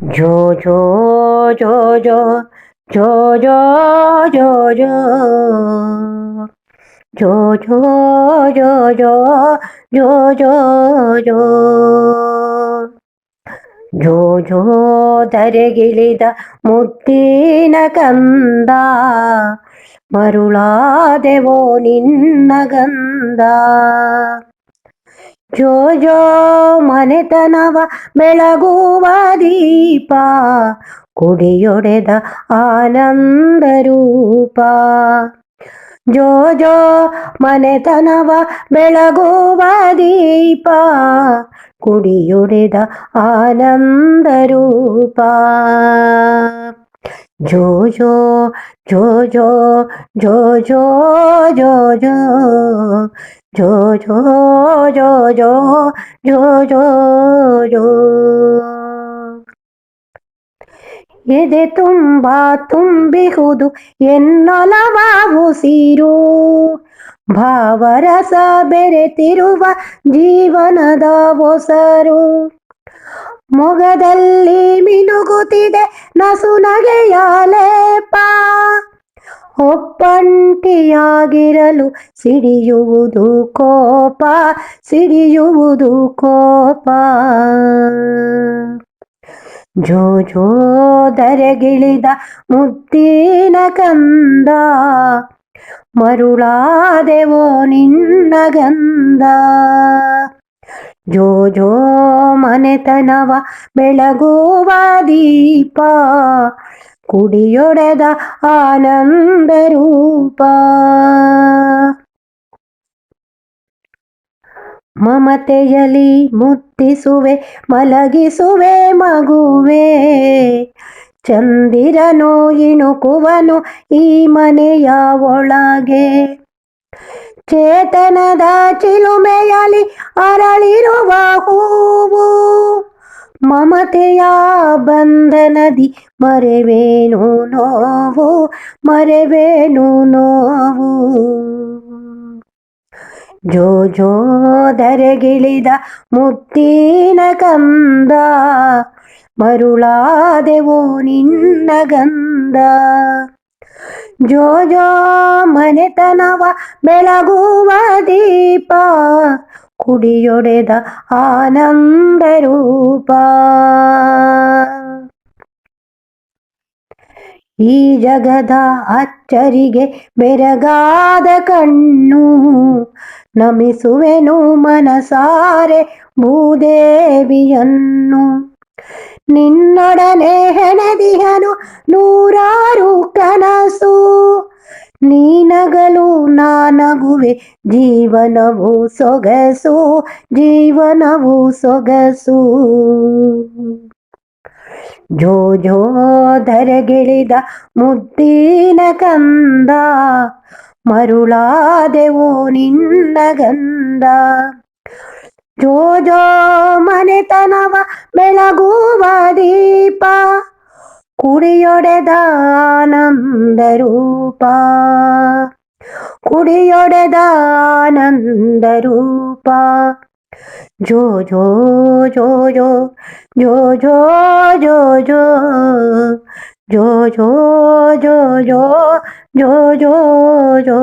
ಜೋ ಜೋ ಜೋ ಜೋ ಜೋ ಜೋ ಜೋ ಜೋ ಜೋ ಜೋ ಜೋ ಜೋ ಜೋ ಜೋ ಜೋ ಜೋ ಜೋ ಧರೆಗಿಳಿದ ಮುತ್ತಿನ ಕಂದ ಮರುಳಾದೆವೋ ನಿನ್ನ ಗಂಧ ಜೋ ಜೋ ಮನೆತನವ ಬೆಳಗುವ ದೀಪ ಕುಡಿಯೊಡೆದ ಆನಂದ ರೂಪ ಜೋ ಜೋ ಮನೆತನವ ಬೆಳಗುವ ದೀಪ ಕುಡಿಯೊಡೆದ ಆನಂದ ರೂಪ ಜೋ ಜೋ ಜೋ ಜೋ ಜೋ ಜೋ ಜೋ ಜೋ ಜೋ ಜೋ ಜೋ ಜೋ ಜೋ ಜೋ ಜೋ. ಎದೆ ತುಂಬ ತುಂಬಿಹುದು ಎನ್ನೊಲವಾವು ಸಿರು. ಭಾವರಸ ಬೆರೆತಿರುವ ಜೀವನದ ಒಸರು. ಮೊಗದಲ್ಲಿ ಮಿನುಗುತ್ತಿದೆ ನಸು ನಗೆಯ ಲೇಪ. ಒಪ್ಪಂಟಿಯಾಗಿರಲು ಸಿಡಿಯುವುದು ಕೋಪ ಸಿಡಿಯುವುದು ಕೋಪ. ಜೋ ಜೋ ಧರೆಗಿಳಿದ ಮುತ್ತಿನ ಕಂದ, ಮರುಳಾದೆವೋ ನಿನ್ನ ಗಂಧ. ಜೋ ಜೋ ಮನೆತನವ ಬೆಳಗುವ ದೀಪ ಆನಂದ ರೂಪ ಮಮತೆಯಲಿ ಮುತ್ತಿಸುವೆ ಮಲಗಿಸುವೆ ಮಗುವೆ ಚಂದಿರನು ಇಣುಕುವನು ಈ ಮನೆಯ ಒಳಗೆ ಚೇತನದ ಚಿಲುಮೆಯಲಿ ಅರಳಿರುವ ಹೂವು ಮಮತೆಯ ಬಂಧನದಿ ಮರೆವೇನು ನೋವು? ಮರೆವೇನು ನೋವು? ಜೋ ಜೋ ಧರೆಗಿಳಿದ ಮುತ್ತಿನ ಕಂದ ಮರುಳಾದೆವು ನಿನ್ನ ಗಂಧ. ಜೋ ಜೋ ಮನೆತನವ ಬೆಳಗುವ ದೀಪ ಕುಡಿಯೊಡೆದ ಆನಂದ ರೂಪ ಈ ಜಗದ ಅಚ್ಚರಿಗೆ ಬೆರಗಾದ ಕಣ್ಣು ನಮಿಸುವೆನು ಮನಸಾರೆ ಭೂದೇವಿಯನ್ನು ನಿನ್ನೊಡನೆ ಹೆಣೆದಿಹನು ನೂರಾರು ಕನಸು ನೀನಗಲು ನಾನಗುವೆ, ಜೀವನವು ಸೊಗಸು ಜೀವನವು ಸೊಗಸು. ಜೋ ಜೋ ಧರೆಗಿಳಿದ ಮುದ್ದಿನ ಕಂದ, ಮರುಳಾದೆವು ನಿನ್ನ ಗಂದ ಜೋ ಜೋ ಮನೆತನವ ಬೆಳಗುವ ದೀಪ ಕುಡಿಯೊಡೆದ ಆನಂದ ರೂಪ ಕುಡಿಯೊಡೆದ ಆನಂದ ರೂಪ ಜೋ ಜೋ ಜೋ ಜೋ ಜೋ ಜೋ ಜೋ ಜೋ ಜೋ ಜೋ ಜೋ ಜೋ ಜೋ ಜೋ ಜೋ